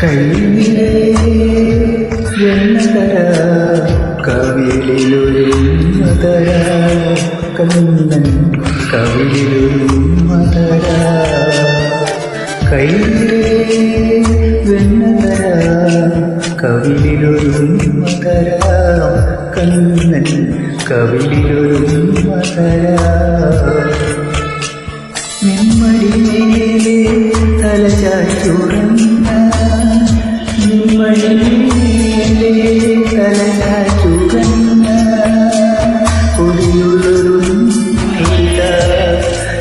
കൈവിലെ വെണ്ണതര കവിളിലൊരു മതര കണ്ണൻ കവിലൊരു മതര കണ്ണൻ കവിളിലൊരു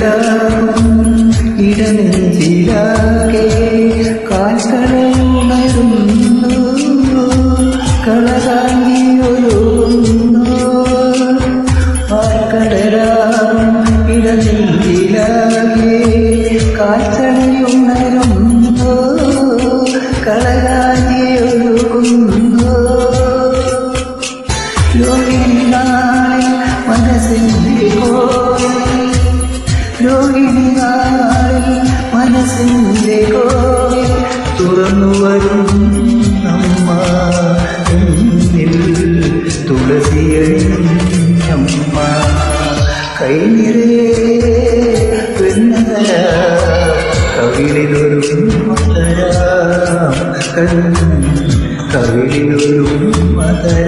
കാൽക്കടലാകും കൺ കവിളിലൊരു മതര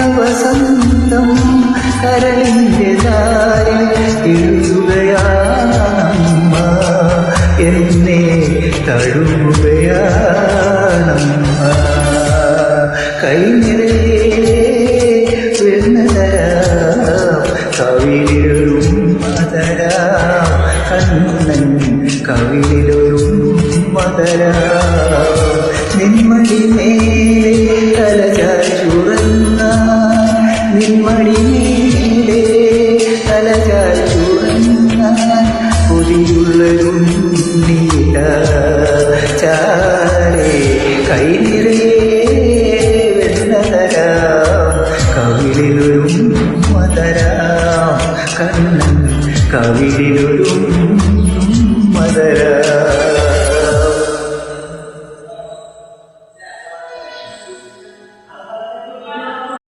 സ്നേഹവസന്തം കരളിന്റെതായും എഴുതുകയാണമ്മ. എന്നെ തഴുകുകയാണമ്മ. കൈനിറയെ വെണ്ണതര കവിളിലും കൈയുള്ള കവിളിലൊരു മതരാം കണ്ണൻ കവിളിലൊരു മതരാം